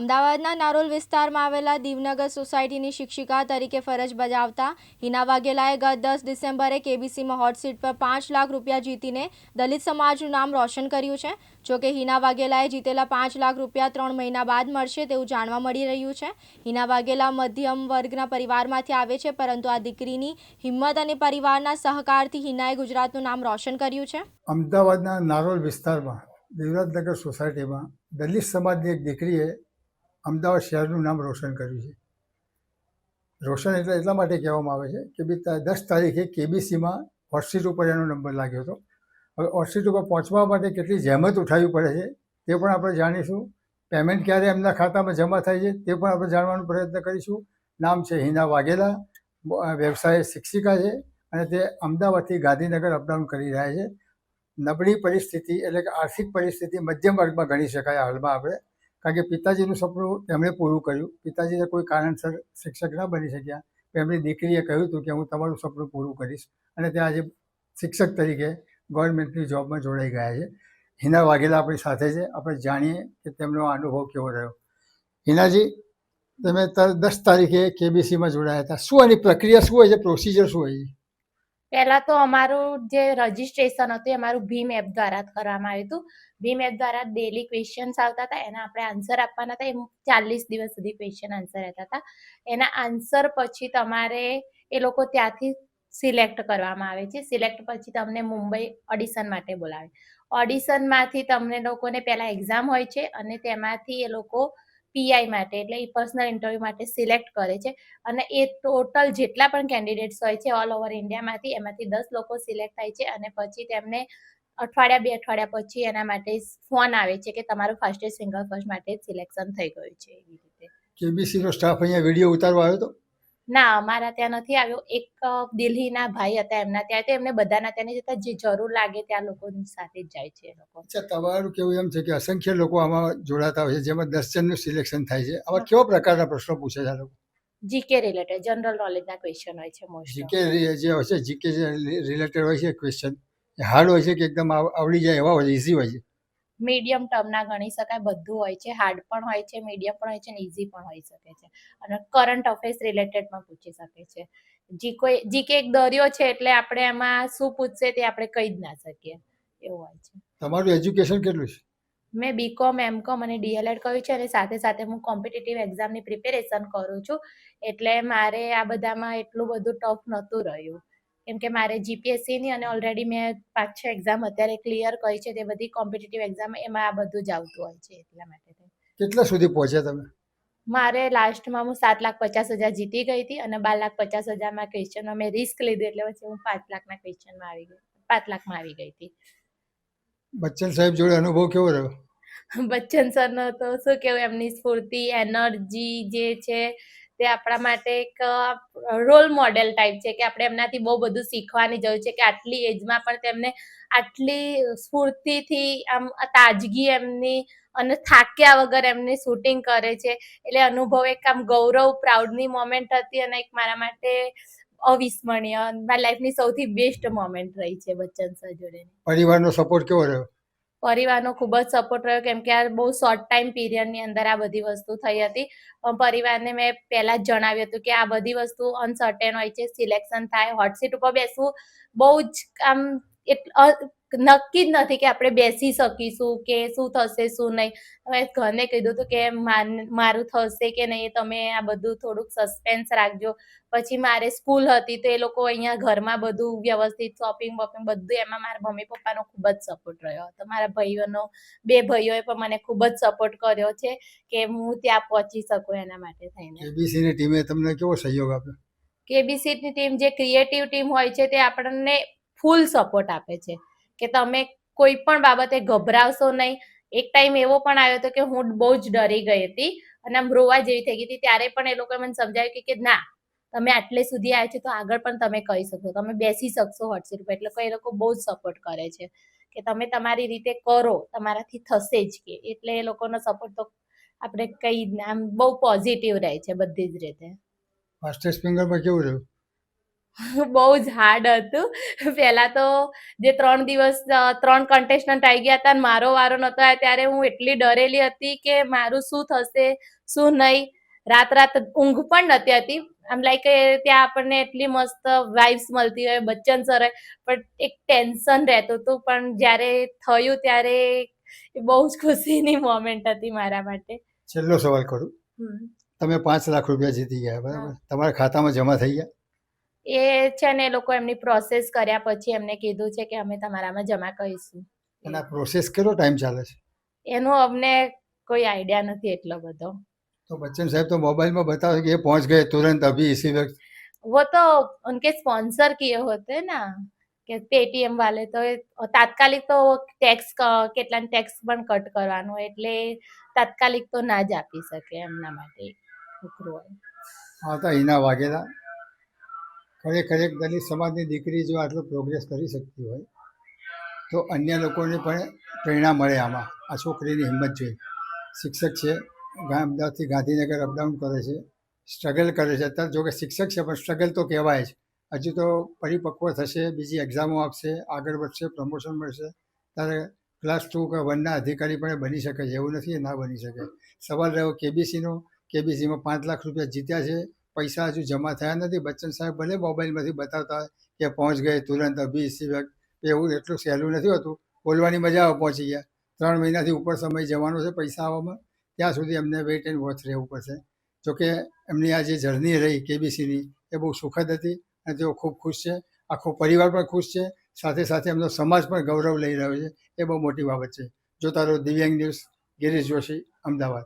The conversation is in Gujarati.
અમદાવાદના નારોલ વિસ્તારમાં આવેલા દીવનગર સોસાયટીની શિક્ષિકા તરીકે ફરજ બજાવતા હિના વાઘેલાએ ગત દસ ડિસેમ્બરે કેબીસીમાં હોટ સીટ પર પાંચ લાખ રૂપિયા જીતીને દલિત સમાજનું નામ રોશન કર્યું છે. જોકે હિના વાઘેલાએ જીતેલા પાંચ લાખ રૂપિયા ત્રણ મહિના બાદ મળશે તેવું જાણવા મળી રહ્યું છે. હિના વાઘેલા મધ્યમ વર્ગના પરિવારમાંથી આવે છે, પરંતુ આ દીકરીની હિંમત અને પરિવારના સહકારથી હિનાએ ગુજરાતનું નામ રોશન કર્યું છે. અમદાવાદના નારોલ વિસ્તારમાં દેવરાજનગર સોસાયટીમાં દલિત સમાજની એક દીકરીએ અમદાવાદ શહેરનું નામ રોશન કર્યું છે. રોશન એટલે એટલા માટે કહેવામાં આવે છે કે બી દસ તારીખે કેબીસીમાં હોટસીટ ઉપર એનો નંબર લાગ્યો હતો. હવે હોટસીટ ઉપર પહોંચવા માટે કેટલી જહેમત ઉઠાવવી પડે છે તે પણ આપણે જાણીશું. પેમેન્ટ ક્યારે એમના ખાતામાં જમા થાય છે તે પણ આપણે જાણવાનો પ્રયત્ન કરીશું. નામ છે હિના વાઘેલા વ્યવસાય શિક્ષિકા છે અને તે અમદાવાદથી ગાંધીનગર અપડાઉન કરી રહ્યા છે. નબળી પરિસ્થિતિ એટલે કે આર્થિક પરિસ્થિતિ મધ્યમ વર્ગમાં ગણી શકાય હાલમાં આપણે કારણ કે પિતાજીનું સપનું તેમણે પૂરું કર્યું. પિતાજીને કોઈ કારણસર શિક્ષક ના બની શક્યા. એમની દીકરીએ કહ્યું હતું કે હું તમારું સપનું પૂરું કરીશ અને ત્યાં આજે શિક્ષક તરીકે ગવર્મેન્ટની જોબમાં જોડાઈ ગયા છે. હિના વાઘેલા આપણી સાથે છે. આપણે જાણીએ કે તેમનો અનુભવ કેવો રહ્યો. હિનાજી, તમે દસ તારીખે કેબીસીમાં જોડાયા હતા. શું એની પ્રક્રિયા શું હોય છે? પ્રોસિજર શું હોય છે? પહેલા તો અમારું જે રજીસ્ટ્રેશન હતું એ અમારું ભીમ એપ દ્વારા કરવામાં આવ્યું હતું. ભીમ એપ દ્વારા ડેલી ક્વેશ્ચન્સ આવતા હતા. એના આપણે આન્સર આપવાના હતા. એમ ચાલીસ દિવસ સુધી ક્વેશ્ચન આન્સર રહેતા હતા. એના આન્સર પછી તમારે એ લોકો ત્યાંથી સિલેક્ટ કરવામાં આવે છે. સિલેક્ટ પછી તમને મુંબઈ ઓડિશન માટે બોલાવે. ઓડિશનમાંથી તમને લોકોને પહેલાં એક્ઝામ હોય છે અને તેમાંથી એ લોકો પીઆઈ માટે, એટલે એ પર્સનલ ઇન્ટરવ્યૂ માટે સિલેક્ટ કરે છે. અને એ ટોટલ જેટલા પણ કેન્ડિડેટ્સ હોય છે ઓલ ઓવર ઇન્ડિયામાંથી એમાંથી દસ લોકો સિલેક્ટ થાય છે અને પછી તેમને અઠવાડિયા, બે અઠવાડિયા પછી એના માટે ફોન આવે છે કે તમારું ફર્સ્ટ સિંગલ ફર્સ્ટ માટે સિલેક્શન થઈ ગયું છે એવી રીતે. કેબીસીનો સ્ટાફ અહીંયા વીડિયો ઉતારવા આવ્યો હતો? ના અમારા ત્યાં નથી આવ્યો. એક દિલ્હીના ભાઈ હતા એમના. ત્યાં તો એમને બધાના ત્યાં જતા જે જરૂર લાગે ત્યાં લોકોની સાથે જ જાય છે એ લોકો. અચ્છા તમારું કેવું એમ છે કે અસંખ્ય લોકો આમાં જોડાતા હોય છે જેમાં દસ જણનું સિલેક્શન થાય છે. આવા કેવા પ્રકારના પ્રશ્નો પૂછે છે લોકો? જીકે રિલેટેડ જનરલ નોલેજના ક્વેશ્ચન હોય છે મોસ્ટ જીકે જે હોય છે જીકે રિલેટેડ હોય છે ક્વેશ્ચન હાર્ડ હોય છે કે એકદમ આવડી જાય એવા હોય ઇઝી હોય છે. મીડિયમ ટર્મના ગણી શકાય બધું હોય છે. હાર્ડ પણ હોય છે મીડિયમ પણ હોય છે અને ઇઝી પણ હોઈ શકે છે. અને કરંટ અફેર્સ રિલેટેડમાં પૂછી શકે છે. જી કોઈ જીકે એક દરિયો છે એટલે આપણે એમાં શું પૂછશે તે આપણે કહી જ ના શકીએ. એવું હોય છે. તમારું એજ્યુકેશન કેટલું છે? મેં બીકોમ એમકોમ અને ડીએલએડ કર્યું છે અને સાથે સાથે હું કોમ્પિટિટિવ એક્ઝામની પ્રિપેરેશન કરું છું. એટલે મારે આ બધામાં એટલું બધું ટફ નહોતું રહ્યું. કેમ કે મારે જીપીએસસીની અને ઓલરેડી મેં પાંચ છ એક્ઝામ અત્યારે ક્લિયર કરી છે તે બધી કોમ્પિટિટિવ એક્ઝામ એમાં આ બધું જ આવતું હોય છે એટલા માટે કેટલા સુધી પહોંચ્યા તમે? મારે લાસ્ટમાં હું સાત લાખ પચાસ હજાર જીતી ગઈ હતી અને બાર લાખ પચાસ હજારમાં ક્વેશ્ચનમાં મેં રિસ્ક લીધું એટલે પછી હું પાંચ લાખના ક્વેશ્ચનમાં આવી ગઈ પાંચ લાખમાં આવી ગઈ હતી. બચ્ચન સાહેબ જોડે અનુભવ કેવો રહ્યો? બચ્ચન સરનો તો શું કેવું એમની સ્ફૂર્તિ એનર્જી જે છે તે આપણા માટે એક રોલ મોડેલ ટાઈપ છે કે આપણે એમનાથી બહુ બધું શીખવાની જરૂર છે કે આટલી એજમાં પણ તેમને આટલી સ્ફૂર્તિથી આમ તાજગી એમની અને થાક્યા વગર એમની શૂટિંગ કરે છે. એટલે અનુભવ એક આમ ગૌરવ પ્રાઉડની મોમેન્ટ હતી અને એક મારા માટે અવિસ્મરણીય. મારી લાઈફની સૌથી બેસ્ટ મોમેન્ટ રહી છે બચ્ચન સર જોડે પરિવારનો સપોર્ટ કેવો રહ્યો? પરિવારનો ખૂબ જ સપોર્ટ રહ્યો. કેમ કે આ બહુ શોર્ટ ટાઈમ પીરિયડની અંદર આ બધી વસ્તુ થઈ હતી. પરિવારને મેં પહેલાં જ જણાવ્યું હતું કે આ બધી વસ્તુ અનસર્ટેન હોય છે સિલેક્શન થાય હોટ સીટ ઉપર બેસવું બહુ જ આમ નક્કી જ નથી કે આપણે બેસી શકીશું કે શું થશે શું નહીં. તમે ઘરને કીધું હતું કે મારું થશે કે નહીં તમે આ બધું થોડુંક સસ્પેન્સ રાખજો. પછી મારે સ્કૂલ હતી તો એ લોકો અહીંયા ઘરમાં બધું વ્યવસ્થિત શોપિંગ વોપિંગ બધું એમાં મારા મમ્મી પપ્પાનો ખૂબ જ સપોર્ટ રહ્યો હતો. મારા ભાઈઓનો બે ભાઈઓએ પણ મને ખૂબ જ સપોર્ટ કર્યો છે કે હું ત્યાં પહોંચી શકું એના માટે થઈને. ટીમે તમને કેવો સહયોગ આપ્યો? કેબીસીની ટીમ જે ક્રિએટિવ ટીમ હોય છે તે આપણને ફૂલ સપોર્ટ આપે છે. કે તમે કોઈ પણ બાબતે ગભરાશો નહીં. એક ટાઈમ એવો પણ આવ્યો હતો કે હું બહુ જ ડરી ગઈ હતી અને આમ રોવા જેવી થઈ ગઈ હતી. ત્યારે પણ એ લોકોએ મને સમજાવ્યું કે- ના, તમે આટલે સુધી આવ્યા છો તો આગળ પણ તમે કહી શકશો તમે બેસી શકશો હોટસીટ પર એટલે એ લોકો બહુ જ સપોર્ટ કરે છે. કે તમે તમારી રીતે કરો, તમારાથી થશે જ કે. એટલે એ લોકોનો સપોર્ટ તો આપણે કઈ આમ બહુ પોઝિટિવ રહે છે બધી જ રીતે. ફાસ્ટેસ્ટ ફિંગરમાં કેવું રહ્યું? બહુ જ હાર્ડ હતું. પહેલા તો જે ત્રણ દિવસ ત્રણ કન્ટેસ્ટન્ટ આવી ગયા હતા મારો વારો નતો આવ્યો ત્યારે હું એટલી ડરેલી હતી કે મારું શું થશે શું નહીં. રાત રાત ઊંઘ પણ નથી હતી આમ લાઈક ત્યાં આપણને એટલી મસ્ત વાઇબ્સ મળતી હોય બચ્ચન સર હોય પણ એક ટેન્શન રહેતું હતું. પણ જ્યારે થયું ત્યારે એ બહુ જ ખુશીની મોમેન્ટ હતી મારા માટે. છેલ્લો સવાલ કરું. તમે પાંચ લાખ રૂપિયા જીતી ગયા બરાબર? તમારા ખાતામાં જમા થઈ ગયા? એ છે ને લોકો એમની પ્રોસેસ કર્યા પછી એમને કીધું છે કે અમે તમારામાં જમા કરીશું. અને પ્રોસેસ કેટલો ટાઈમ ચાલે છે? એનો અમને કોઈ આઈડિયા નથી એટલો બધો. તો બચ્ચન સાહેબ તો મોબાઈલમાં બતાવે કે એ પહોંચ ગયે તુરંત અભી ઇસી વખત. वो तो उनके स्पॉन्सर किए होते ना કે પેટીએમ વાલે તો તાત્કાલિક તો ટેક્સ કેટલાક ટેક્સ પણ કટ કરવાનો એટલે તાત્કાલિક તો ના જ આપી શકે એમના માટે છોકરો હા તો એના વાગેલા. ખરેખર એક દલિત સમાજની દીકરી જો આટલો પ્રોગ્રેસ કરી શકતી હોય, તો અન્ય લોકોને પણ પ્રેરણા મળે આમાં. આ છોકરીની હિંમત જોઈ શિક્ષક છે. અમદાવાદથી ગાંધીનગર અપડાઉન કરે છે. સ્ટ્રગલ કરે છે. અત્યારે જોકે શિક્ષક છે, પણ સ્ટ્રગલ તો કહેવાય જ. હજુ તો પરિપક્વ થશે, બીજી એક્ઝામો આપશે, આગળ વધશે પ્રમોશન મળશે. ત્યારે ક્લાસ ટુ કે વનના અધિકારી પણ બની શકે છે. એવું નથી ના બની શકે. સવાલ રહ્યો કેબીસીનો કેબીસીમાં પાંચ લાખ રૂપિયા જીત્યા છે. પૈસા હજુ જમા થયા નથી. બચ્ચન સાહેબ ભલે મોબાઈલમાંથી બતાવતા હોય કે પહોંચ ગયે તુરંત અભી વખત એવું એટલું સહેલું નથી હોતું. બોલવાની મજા આવે પહોંચી ગયા. ત્રણ મહિનાથી ઉપર સમય જવાનો છે પૈસા આવવામાં. ત્યાં સુધી એમને વેઇટ એન્ડ વોચ રહેવું પડશે. જોકે એમની આ જે જર્ની રહી કેબીસીની એ બહુ સુખદ હતી અને તેઓ ખૂબ ખુશ છે. આખો પરિવાર પણ ખુશ છે. સાથે સાથે એમનો સમાજ પણ ગૌરવ લઈ રહ્યો છે. એ બહુ મોટી બાબત છે. જોતા રહો દિવ્યાંગ ન્યૂઝ ગિરીશ જોશી, અમદાવાદ.